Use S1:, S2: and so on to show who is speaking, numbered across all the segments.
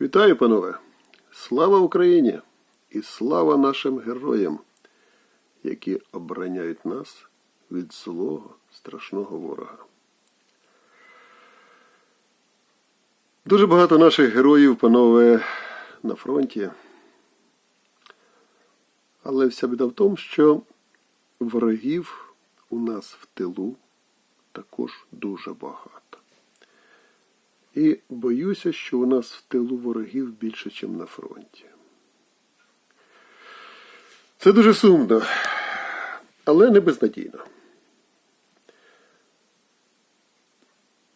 S1: Вітаю, панове! Слава Україні і слава нашим героям, які обороняють нас від злого, страшного ворога. Дуже багато наших героїв, панове, на фронті. Але вся біда в тому, що ворогів у нас в тилу також дуже багато. І боюся, що у нас в тилу ворогів більше, ніж на фронті. Це дуже сумно, але не безнадійно.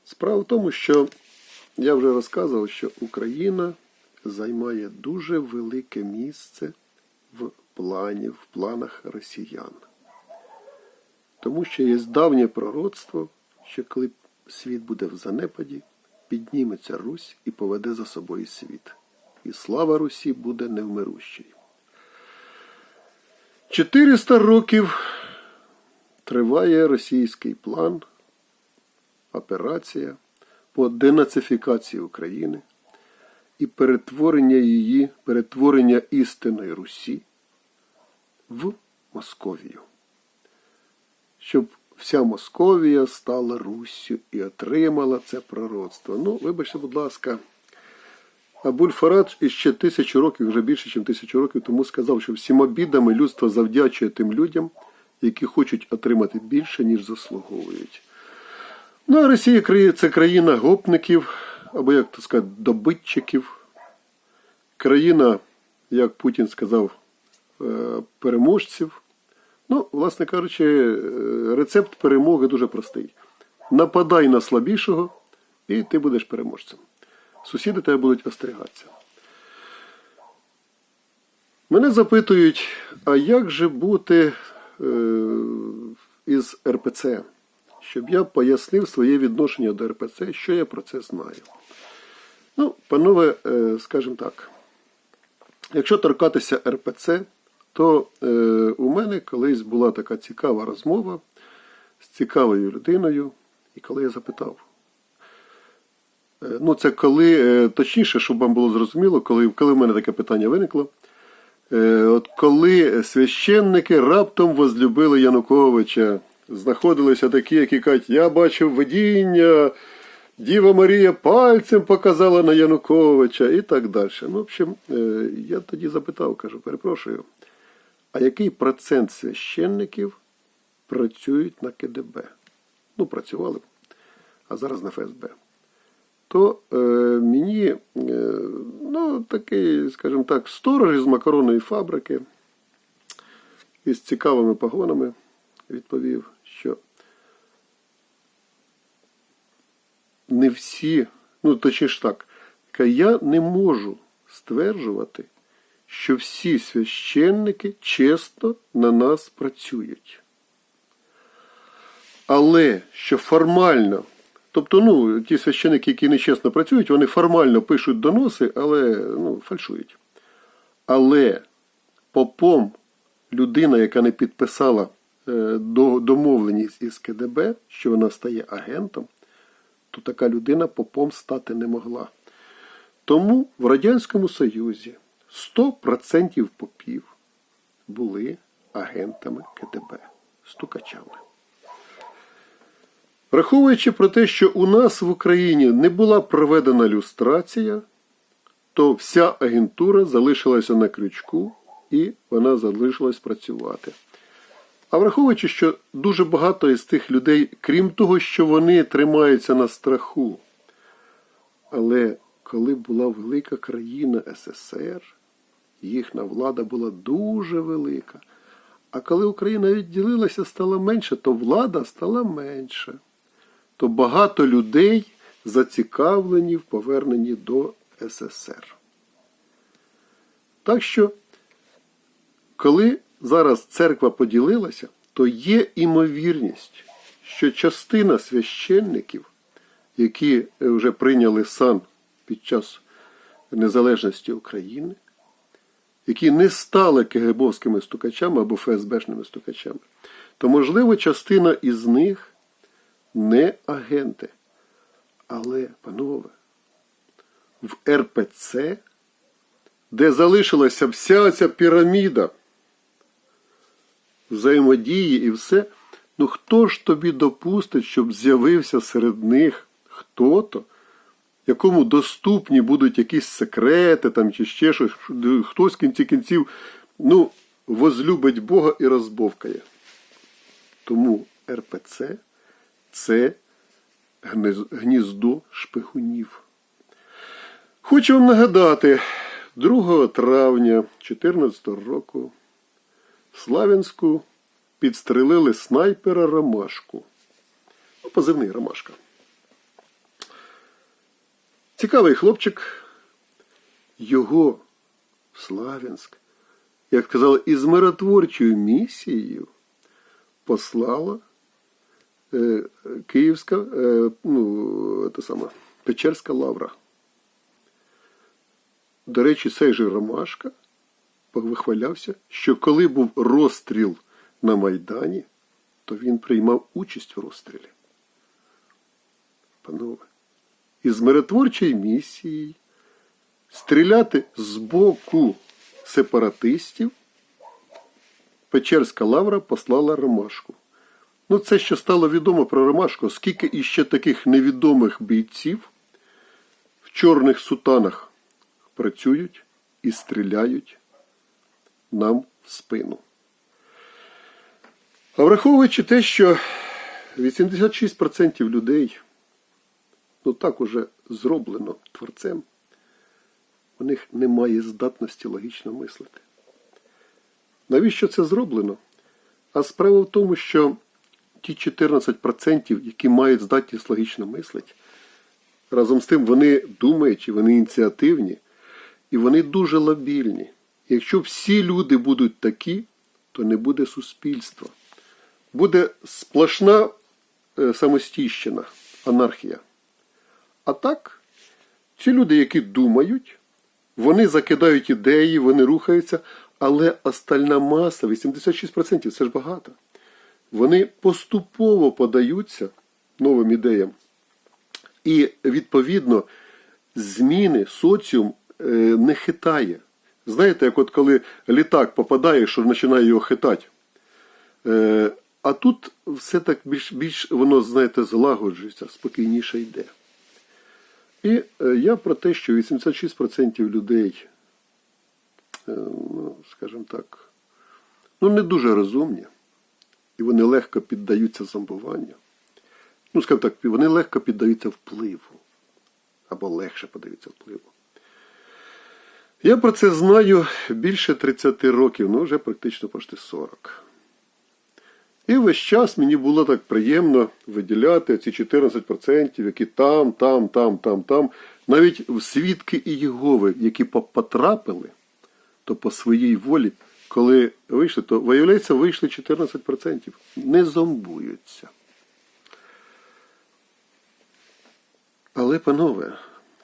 S1: Справа в тому, що я вже розказував, що Україна займає дуже велике місце в плані, в планах росіян. Тому що є давнє пророцтво, що коли світ буде в занепаді, підніметься Русь і поведе за собою світ. І слава Русі буде невмирущою. 400 років триває російський план, операція по денацифікації України і перетворення її, перетворення істинної Русі в Московію. Щоб вся Московія стала Руссю і отримала це пророцтво. Ну, вибачте, будь ласка, Абуль-Фарадж іще тисячу років, вже більше, ніж тисячу років тому сказав, що всіма бідами людство завдячує тим людям, які хочуть отримати більше, ніж заслуговують. Ну, а Росія це країна гопників, або, як то сказати, добитчиків. Країна, як Путін сказав, е, переможців. Ну, власне кажучи, е, рецепт перемоги дуже простий. Нападай на слабішого, і ти будеш переможцем. Сусіди тебе будуть остерігатися. Мене запитують, а як же бути е, із РПЦ? Щоб я пояснив своє відношення до РПЦ, що я про це знаю. Ну, панове, е, скажімо так, якщо торкатися РПЦ, то е, у мене колись була така цікава розмова з цікавою людиною, і коли я запитав, е, ну це коли, е, точніше, щоб вам було зрозуміло, коли, коли в мене таке питання виникло, е, от коли священники раптом возлюбили Януковича, знаходилися такі, які кажуть, я бачив видіння. Діва Марія пальцем показала на Януковича і так далі. Ну, в общем, я тоді запитав, кажу, перепрошую, а який процент священників працюють на КДБ? Ну, працювали, а зараз на ФСБ. То е, мені, е, ну, такий, скажімо так, сторож із макаронної фабрики із цікавими погонами відповів, що не всі, ну точніше так, я не можу стверджувати, що всі священники чесно на нас працюють. Але що формально, тобто, ну, ті священники, які нечесно працюють, вони формально пишуть доноси, але ну, фальшують. Але попом людина, яка не підписала е, домовленість із КДБ, що вона стає агентом, то така людина попом стати не могла. Тому в Радянському Союзі 100% попів були агентами КДБ, стукачами. Враховуючи про те, що у нас в Україні не була проведена люстрація, то вся агентура залишилася на крючку і вона залишилась працювати. А враховуючи, що дуже багато із тих людей, крім того, що вони тримаються на страху, але коли була велика країна СССР, їхня влада була дуже велика. А коли Україна відділилася, стала менше, то влада стала менша. То багато людей зацікавлені в поверненні до СССР. Так що, коли зараз церква поділилася, то є імовірність, що частина священників, які вже прийняли сан під час незалежності України, які не стали КГБовськими стукачами або ФСБшними стукачами, то, можливо, частина із них не агенти. Але, панове, в РПЦ, де залишилася вся ця піраміда взаємодії і все. Ну хто ж тобі допустить, щоб з'явився серед них хто-то, якому доступні будуть якісь секрети там чи ще щось, хтось в кінці кінців ну, возлюбить Бога і розбовкає. Тому РПЦ це гніздо шпигунів. Хочу вам нагадати, 2 травня 2014 року в Славянську підстрелили снайпера Ромашку. Ну, позивний Ромашка. Цікавий хлопчик. Його Славянськ, як сказали, із миротворчою місією послала е, Київська, е, ну, те саме, Печерська лавра. До речі, цей же Ромашка вихвалявся, що коли був розстріл на Майдані, то він приймав участь в розстрілі. Панове, із миротворчої місії стріляти з боку сепаратистів Печерська лавра послала Ромашку. Ну, це ще стало відомо про Ромашку, скільки іще таких невідомих бійців в чорних сутанах працюють і стріляють нам в спину. А враховуючи те, що 86% людей, ну так уже зроблено творцем, у них немає здатності логічно мислити. Навіщо це зроблено? А справа в тому, що ті 14%, які мають здатність логічно мислити, разом з тим вони думаючі, вони ініціативні і вони дуже лабільні. Якщо всі люди будуть такі, то не буде суспільства. Буде сплошна е, самостійщина, анархія. А так, ці люди, які думають, вони закидають ідеї, вони рухаються, але остальна маса, 86% це ж багато. Вони поступово подаються новим ідеям. І, відповідно, зміни соціум е, не хитає. Знаєте, як от коли літак попадає, що починає його хитати. Е, а тут все так більш, більш воно, знаєте, злагоджується, спокійніше йде. І е, я про те, що 86% людей, е, ну, скажімо так, ну не дуже розумні, і вони легко піддаються зомбуванню. Ну, скажімо так, вони легко піддаються впливу. Або легше піддаються впливу. Я про це знаю більше 30 років, ну вже практично почти 40. І весь час мені було так приємно виділяти ці 14%, які там, там, там, там, там. Навіть в свідки і Єгови, які потрапили, то по своїй волі, коли вийшли, то виявляється, вийшли 14%. Не зомбуються. Але, панове,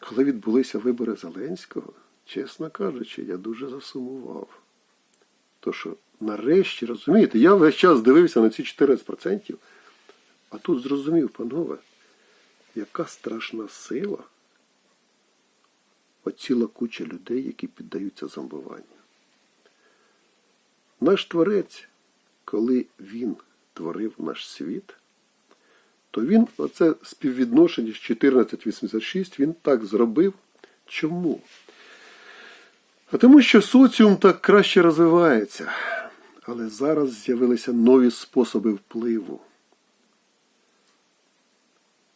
S1: коли відбулися вибори Зеленського, чесно кажучи, я дуже засумував. То що нарешті, розумієте, я весь час дивився на ці 14%, а тут зрозумів, панове, яка страшна сила оціла куча людей, які піддаються зомбуванню. Наш творець, коли він творив наш світ, то він, оце співвідношення з 1486, він так зробив. Чому? А тому що соціум так краще розвивається. Але зараз з'явилися нові способи впливу.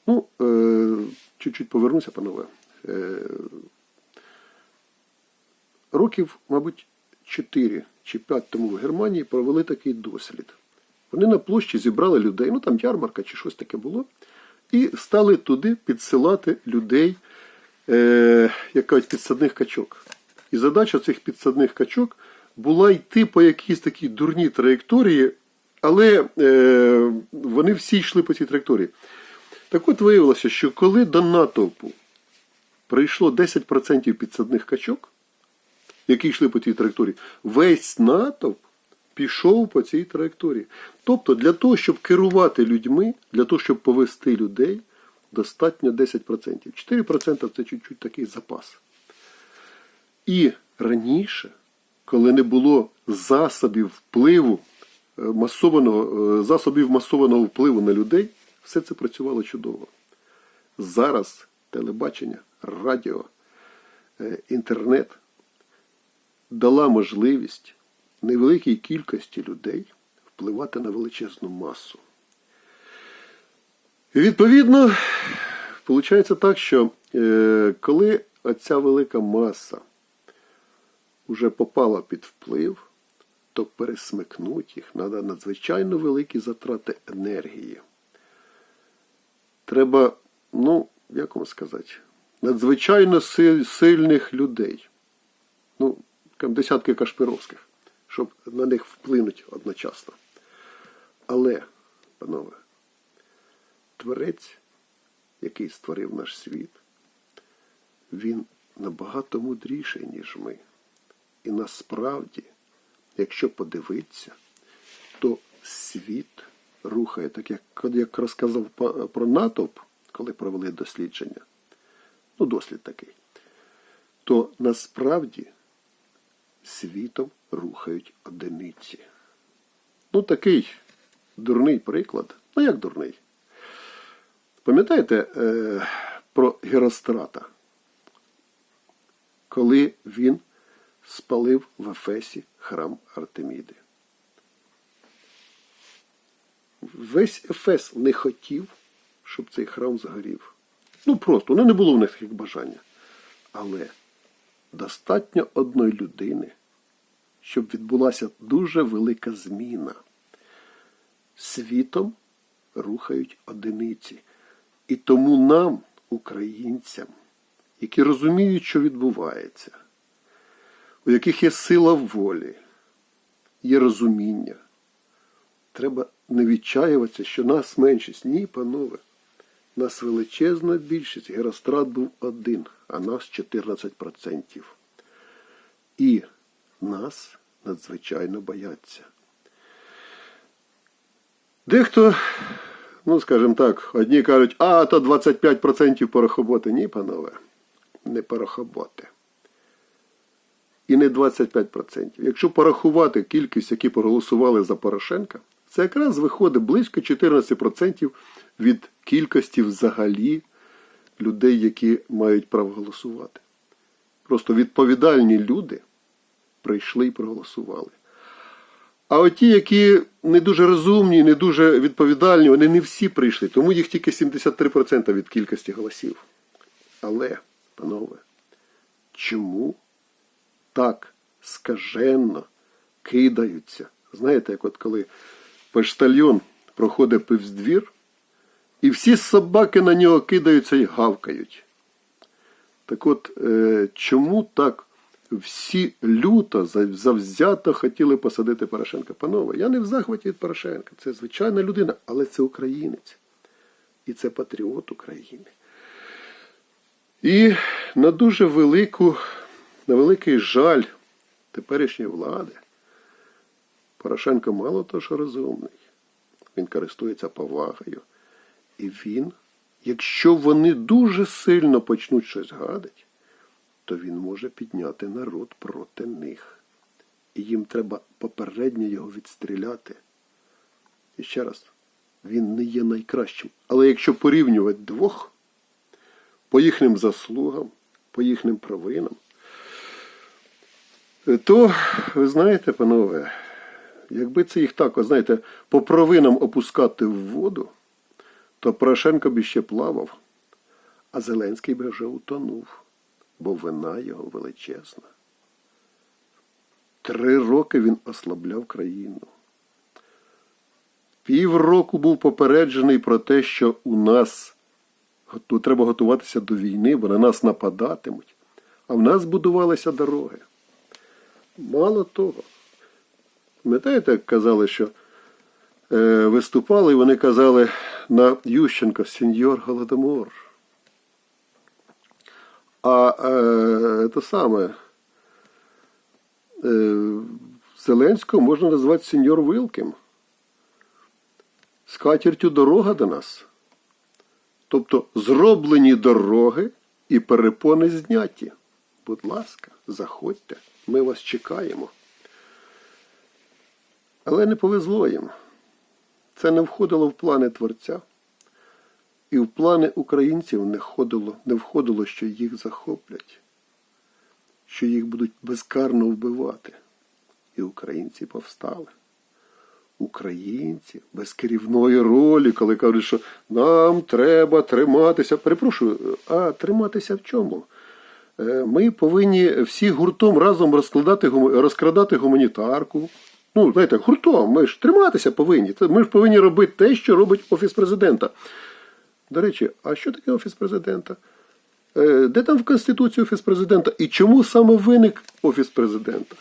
S1: Ну, е, чуть-чуть повернуся, панове. Е, років, мабуть, 4 чи 5 тому в Германії провели такий дослід. Вони на площі зібрали людей, ну там ярмарка чи щось таке було, і стали туди підсилати людей, е, як кажуть, підсадних качок. І задача цих підсадних качок була йти по якійсь такій дурній траєкторії, але е, вони всі йшли по цій траєкторії. Так от виявилося, що коли до натовпу прийшло 10% підсадних качок, які йшли по цій траєкторії, весь натовп пішов по цій траєкторії. Тобто, для того, щоб керувати людьми, для того, щоб повести людей, достатньо 10%. 4% це чуть-чуть такий запас. І раніше, коли не було засобів впливу, е, масованого, е, засобів масованого впливу на людей, все це працювало чудово. Зараз телебачення, радіо, е, інтернет дала можливість невеликій кількості людей впливати на величезну масу. І відповідно, виходить так, що коли оця велика маса вже попала під вплив, то пересмикнуть їх треба надзвичайно великі затрати енергії. Треба, ну, як вам сказати, надзвичайно сильних людей. Ну, десятки кашпіровських, щоб на них вплинути одночасно. Але, панове, творець, який створив наш світ, він набагато мудріший, ніж ми. І насправді, якщо подивитися, то світ рухає, так як, як розказав про натовп, коли провели дослідження, ну, дослід такий, то насправді світом рухають одиниці. Ну, такий дурний приклад. Ну, як дурний? Пам'ятаєте е, про Герострата? Коли він спалив в Ефесі храм Артеміди. Весь Ефес не хотів, щоб цей храм згорів. Ну просто, ну не було в них таких бажання. Але достатньо одної людини, щоб відбулася дуже велика зміна. Світом рухають одиниці. І тому нам, українцям, які розуміють, що відбувається, у яких є сила волі, є розуміння, треба не відчаюватися, що нас меншість. Ні, панове. Нас величезна більшість. Герострат був один, а нас 14%. І нас надзвичайно бояться. Дехто, ну скажімо так, одні кажуть, а то 25% порохоботи. Ні, панове, не порохоботи. І не 25%. Якщо порахувати кількість, які проголосували за Порошенка, це якраз виходить близько 14% від кількості взагалі людей, які мають право голосувати. Просто відповідальні люди прийшли і проголосували. А оті, які не дуже розумні, не дуже відповідальні, вони не всі прийшли, тому їх тільки 73% від кількості голосів. Але, панове, чому так скаженно кидаються? Знаєте, як от коли поштальйон проходить повз двір, і всі собаки на нього кидаються і гавкають. Так от, е, чому так всі люто, завзято хотіли посадити Порошенка? Панове, я не в захваті від Порошенка. Це звичайна людина, але це українець. І це патріот України. І на дуже велику, на великий жаль теперішньої влади, Порошенко мало того, що розумний. Він користується повагою. І він, якщо вони дуже сильно почнуть щось гадати, то він може підняти народ проти них. І їм треба попередньо його відстріляти. І ще раз, він не є найкращим. Але якщо порівнювати двох, по їхнім заслугам, по їхнім провинам, то, ви знаєте, панове, якби це їх так, знаєте, по провинам опускати в воду, то Порошенко б ще плавав, а Зеленський би вже утонув, бо вина його величезна. Три роки він ослабляв країну. Півроку був попереджений про те, що у нас готу- треба готуватися до війни, бо на нас нападатимуть. А в нас будувалися дороги. Мало того, пам'ятаєте, як казали, що е, виступали, і вони казали на Ющенко сеньор Голодомор. А е, це саме е, Зеленського можна назвати сеньор Вилким. З катертю дорога до нас. Тобто зроблені дороги і перепони зняті. Будь ласка, заходьте, ми вас чекаємо. Але не повезло їм. Це не входило в плани Творця. І в плани українців не входило, не входило, що їх захоплять, що їх будуть безкарно вбивати. І українці повстали. Українці без керівної ролі, коли кажуть, що нам треба триматися. Перепрошую, а триматися в чому? Е, Ми повинні всі гуртом разом розкладати, розкрадати гуманітарку. Ну, знаєте, гуртом, ми ж триматися повинні. Ми ж повинні робити те, що робить Офіс президента. До речі, а що таке Офіс президента? Е, Де там в Конституції Офіс президента? І чому саме виник Офіс президента?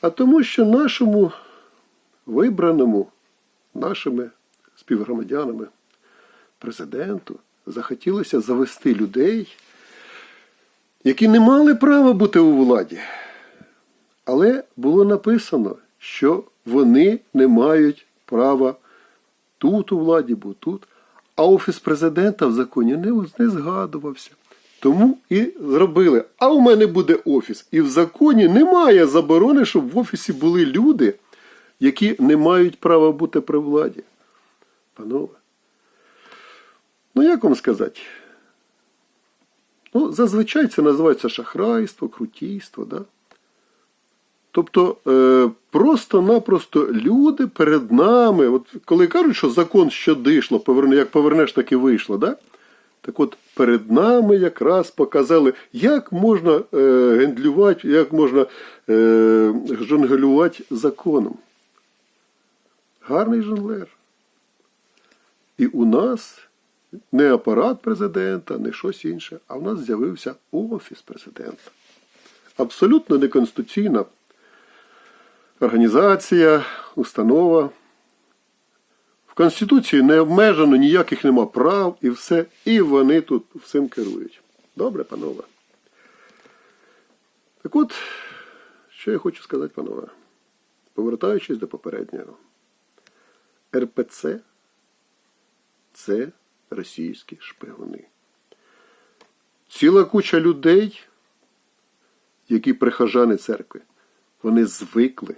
S1: А тому, що нашому вибраному нашими співгромадянами президенту захотілося завести людей, які не мали права бути у владі. Але було написано, що вони не мають права тут у владі, бо тут. А офіс президента в законі не, не згадувався. Тому і зробили. А у мене буде офіс. І в законі немає заборони, щоб в офісі були люди, які не мають права бути при владі. Панове. Ну, як вам сказати? Ну, зазвичай це називається шахрайство, крутійство, да? Тобто е, просто-напросто люди перед нами, от коли кажуть, що закон що дишло, як повернеш, так і вийшло, да? так от перед нами якраз показали, як можна е, гендлювати, як можна е, жонглювати законом. Гарний жонглер. І у нас не апарат президента, не щось інше, а в нас з'явився офіс президента. Абсолютно неконституційна організація, установа. В Конституції не обмежено, ніяких нема прав і все, і вони тут всім керують. Добре, панове. Так от, що я хочу сказати, панове, повертаючись до попереднього. РПЦ це російські шпигуни. Ціла куча людей, які прихожани церкви, вони звикли.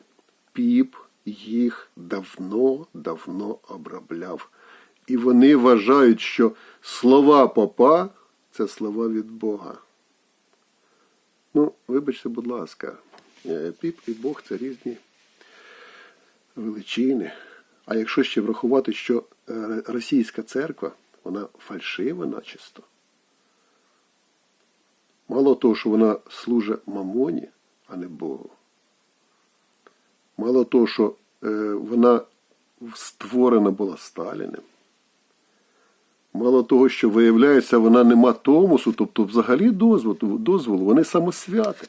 S1: Піп їх давно-давно обробляв. І вони вважають, що слова попа це слова від Бога. Ну, вибачте, будь ласка, е, піп і Бог це різні величини. А якщо ще врахувати, що е, російська церква, вона фальшива начисто. Мало того, що вона служить мамоні, а не Богу. Мало того, що е, вона створена була Сталіним. Мало того, що виявляється, вона нема томусу, тобто взагалі дозволу, дозволу вони самосвяти.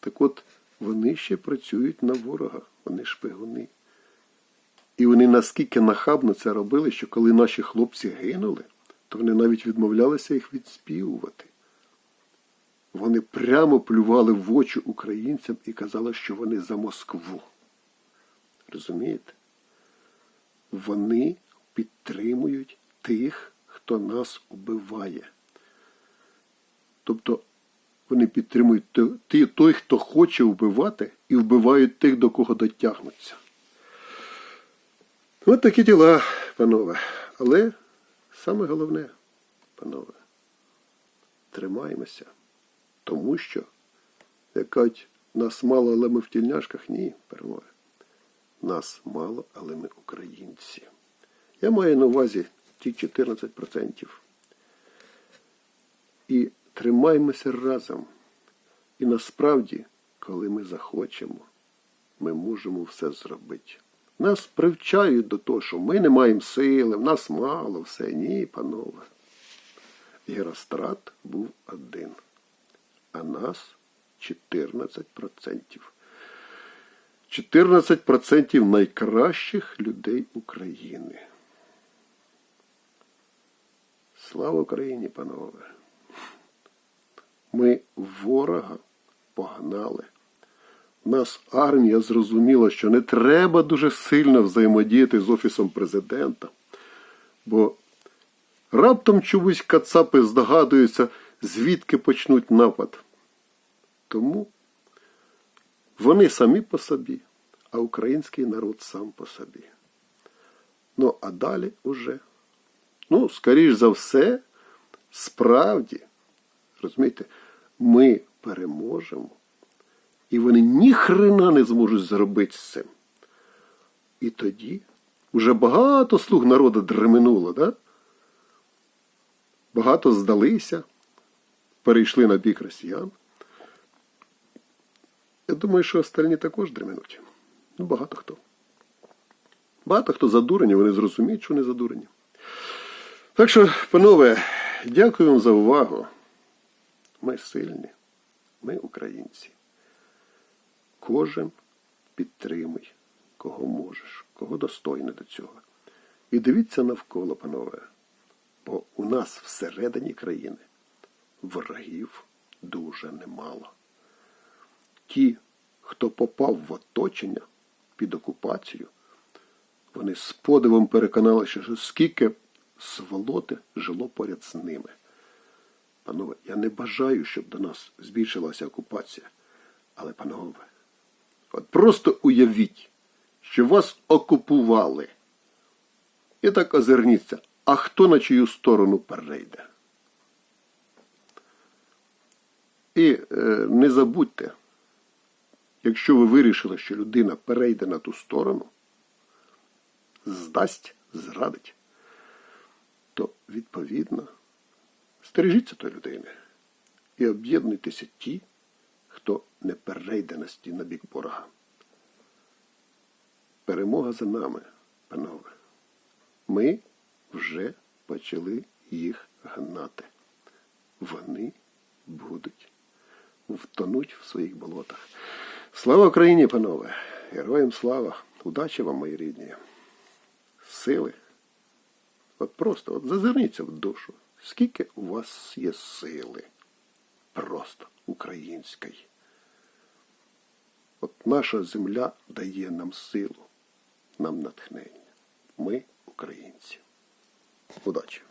S1: Так от, вони ще працюють на ворога, вони шпигуни. І вони наскільки нахабно це робили, що коли наші хлопці гинули, то вони навіть відмовлялися їх відспівувати. Вони прямо плювали в очі українцям і казали, що вони за Москву. Розумієте? Вони підтримують тих, хто нас убиває. Тобто вони підтримують той, хто хоче вбивати, і вбивають тих, до кого дотягнуться. От такі діла, панове. Але саме головне, панове, тримаємося. Тому що, як кажуть, нас мало, але ми в тільняшках, ні, перемоги. Нас мало, але ми українці. Я маю на увазі ті 14%. І тримаємося разом. І насправді, коли ми захочемо, ми можемо все зробити. Нас привчають до того, що ми не маємо сили, в нас мало, все. Ні, панове. Герострат був один, а нас 14%. 14% найкращих людей України. Слава Україні, панове! Ми ворога погнали нас армія зрозуміла, що не треба дуже сильно взаємодіяти з Офісом президента, бо раптом чомусь кацапи здогадуються, звідки почнуть напад. Тому вони самі по собі, а український народ сам по собі. Ну, а далі уже, ну, скоріш за все, справді, розумієте, ми переможемо, і вони ні хрена не зможуть зробити з цим. І тоді вже багато слуг народу дременуло, да? багато здалися, перейшли на бік росіян. Я думаю, що остальні також дременуть. Ну, багато хто. Багато хто задурені, вони зрозуміють, що вони задурені. Так що, панове, дякую вам за увагу. Ми сильні, ми українці. Кожен підтримуй, кого можеш, кого достойний до цього. І дивіться навколо, панове, бо у нас всередині країни ворогів дуже немало. Ті, хто попав в оточення під окупацію, вони з подивом переконалися, що скільки сволоти жило поряд з ними. Панове, я не бажаю, щоб до нас збільшилася окупація. Але, панове, от просто уявіть, що вас окупували. І так озирніться, а хто на чию сторону перейде? І е, не забудьте, якщо ви вирішили, що людина перейде на ту сторону, здасть, зрадить, то відповідно стережіться тої людини і об'єднуйтеся ті, хто не перейде на стін на бік ворога. Перемога за нами, панове. Ми вже почали їх гнати. Вони будуть втонуть в своїх болотах. Слава Україні, панове! Героям слава! Удачі вам, мої рідні! Сили! От просто от зазирніться в душу. Скільки у вас є сили? Просто української. От наша земля дає нам силу, нам натхнення. Ми українці. Удачі!